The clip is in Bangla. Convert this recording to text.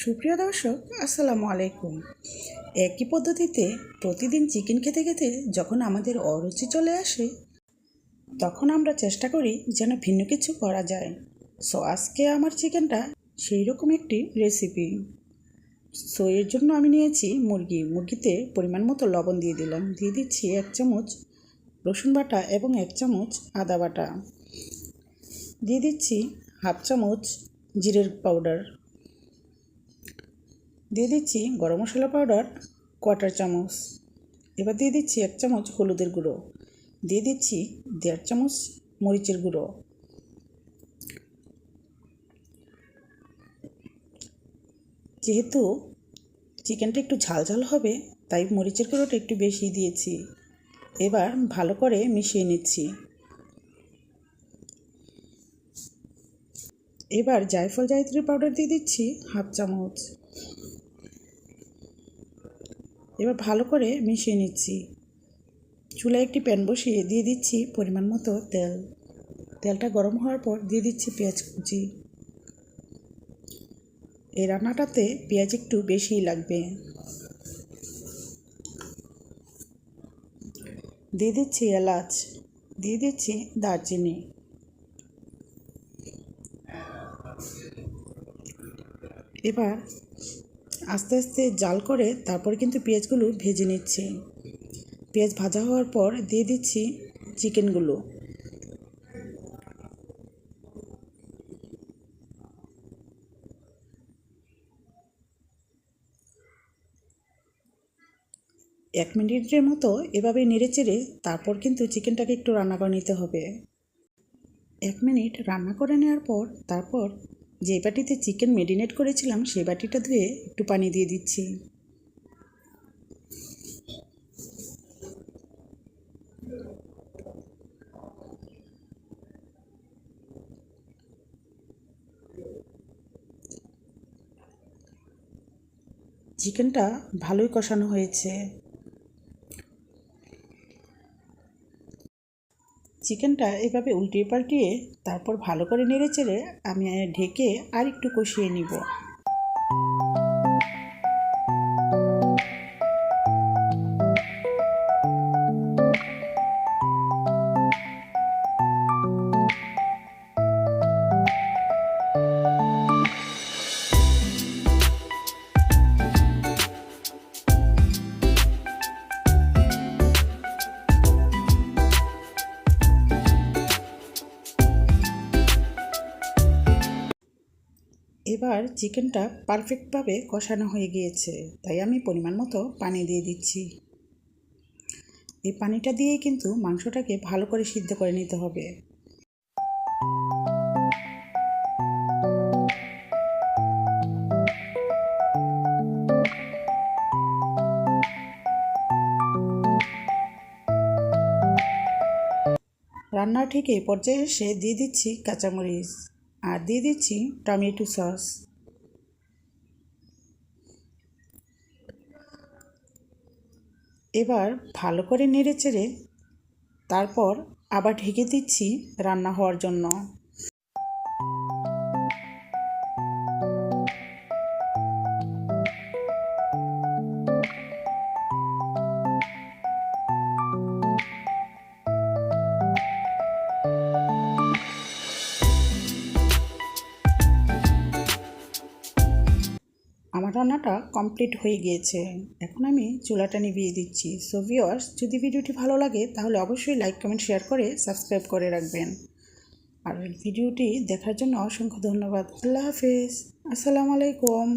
সুপ্রিয় দর্শক, আসসালামু আলাইকুম। একই পদ্ধতিতে প্রতিদিন চিকেন খেতে খেতে যখন আমাদের অরুচি চলে আসে, তখন আমরা চেষ্টা করি যেন ভিন্ন কিছু করা যায়। সো আজকে আমার চিকেনটা সেই রকম একটি রেসিপি সো এর জন্য আমি নিয়েছি মুরগি। মুরগিতে পরিমাণ মতো লবণ দিয়ে দিলাম। দিয়ে দিচ্ছি এক চামচ রসুন বাটা এবং এক চামচ আদা বাটা। দিয়ে দিচ্ছি হাফ চামচ জিরের পাউডার। দিয়ে দিচ্ছি গরম মশলা পাউডার কোয়াটার চামচ। এবার দিয়ে দিচ্ছি এক চামচ হলুদের গুঁড়ো। দিয়ে দিচ্ছি দেড় চামচ মরিচের গুঁড়ো। যেহেতু চিকেনটা একটু ঝাল ঝাল হবে, তাই মরিচের গুঁড়োটা একটু বেশি দিয়েছি। এবার ভালো করে মিশিয়ে নিচ্ছি। এবার জায়ফল জায়ত্রী পাউডার দিয়ে দিচ্ছি হাফ চামচ। এবার ভালো করে মিশিয়ে নিচ্ছি। চুলায় একটি প্যান বসিয়ে দিয়ে দিচ্ছি পরিমাণ মতো তেল। তেলটা গরম হওয়ার পর দিয়ে দিচ্ছি পেঁয়াজ কুচি। এই রান্নাটাতে পেঁয়াজ একটু বেশিই লাগবে। দিয়ে দিচ্ছি এলাচ, দিয়ে দিচ্ছি দারচিনি। এবার আস্তে আস্তে জাল করে তারপর কিন্তু পেঁয়াজগুলো ভেজে নিচ্ছি। পেঁয়াজ ভাজা হওয়ার পর দিয়ে দিচ্ছি চিকেনগুলো। এক মিনিটের মতো এভাবে নেড়ে চেড়ে তারপর কিন্তু চিকেনটাকে একটু রান্না করে নিতে হবে। এক মিনিট রান্না করে নেওয়ার পর তারপর যে বাটিতে চিকেন মেরিনেট করেছিলাম সেই বাটিটা ধুয়ে একটু পানি দিয়ে দিচ্ছি। চিকেনটা ভালোই কষানো হয়েছে। চিকেনটা এভাবে উল্টিয়ে পাল্টিয়ে তারপর ভালো করে নেড়ে চেড়ে আমি ঢেকে আর একটু কষিয়ে নিব। এবার চিকেনটা পারফেক্টভাবে কষানো হয়ে গিয়েছে। তাই আমি পরিমাণ মতো পানি দিয়ে দিচ্ছি। এই পানিটা দিয়েই কিন্তু মাংসটাকে ভালো করে সিদ্ধ করে নিতে হবে। রান্না ঠিক এই পর্যায়ে এসে দিয়ে দিচ্ছি কাঁচামরিচ। আর দিয়ে দিচ্ছি টমেটো সস। এবার ভালো করে নেড়ে চেড়ে তারপর আবার ঢেকে দিচ্ছি রান্না হওয়ার জন্য। আমার রান্নাটা কমপ্লিট হয়ে গিয়েছে। এখন আমি চুলাটা নিভিয়ে দিচ্ছি। সো ভিওয়ার্স যদি ভিডিওটি ভালো লাগে, তাহলে অবশ্যই লাইক কমেন্ট শেয়ার করে সাবস্ক্রাইব করে রাখবেন। আর ভিডিওটি দেখার জন্য অসংখ্য ধন্যবাদ। আল্লাহ হাফেজ। আসসালামু আলাইকুম।